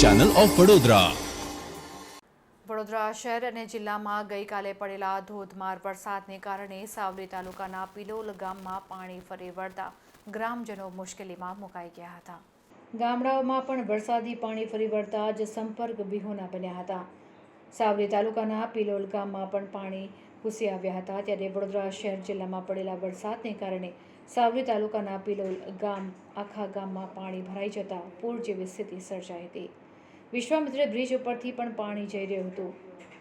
Channel of Vadodara Vadodara શહેર અને જિલ્લામાં ગઈકાલે પડેલા ધોધમાર વરસાદને કારણે સાવલી તાલુકાના પિલોલ ગામમાં પાણી ફરી વળતા ગ્રામજનો મુશ્કેલીમાં મુકાઈ ગયા હતા. ગામડાઓમાં પણ વરસાદી પાણી ફરી વળતા જ સંપર્ક વિહોણા બન્યા હતા. સાવલી તાલુકાના પિલોલ ગામમાં પણ પાણી ઘૂસી આવ્યા હતા. ત્યારે વડોદરા શહેર જિલ્લામાં પડેલા વરસાદને કારણે સાવલી તાલુકાના પિલોલ ગામ, આખા ગામમાં પાણી ભરાઈ જતા પૂર જેવી સ્થિતિ સર્જાઈ હતી. વિશ્વામિત્ર બ્રિજ ઉપરથી પણ પાણી જઈ રહ્યું હતું.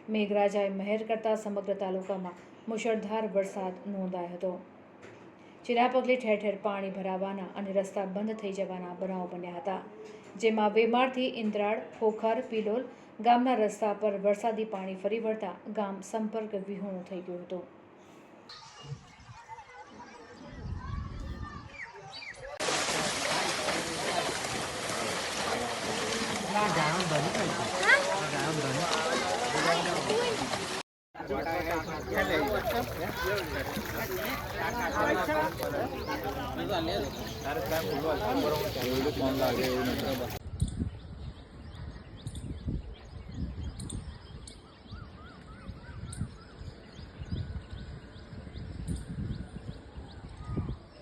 મેઘરાજાએ મહેર કરતા સમગ્ર તાલુકામાં મુશળધાર વરસાદ નોંધાયો હતો. જેના પગલે ઠેર ઠેર પાણી ભરાવાના અને રસ્તા બંધ થઈ જવાના બનાવો બન્યા હતા. જેમાં વેમાળથી ઇન્દ્રાળ, ખોખર, પિલોલ ગામના રસ્તા પર વરસાદી પાણી ફરી વળતા ગામ સંપર્ક વિહોણું થઈ ગયું હતું. ફોન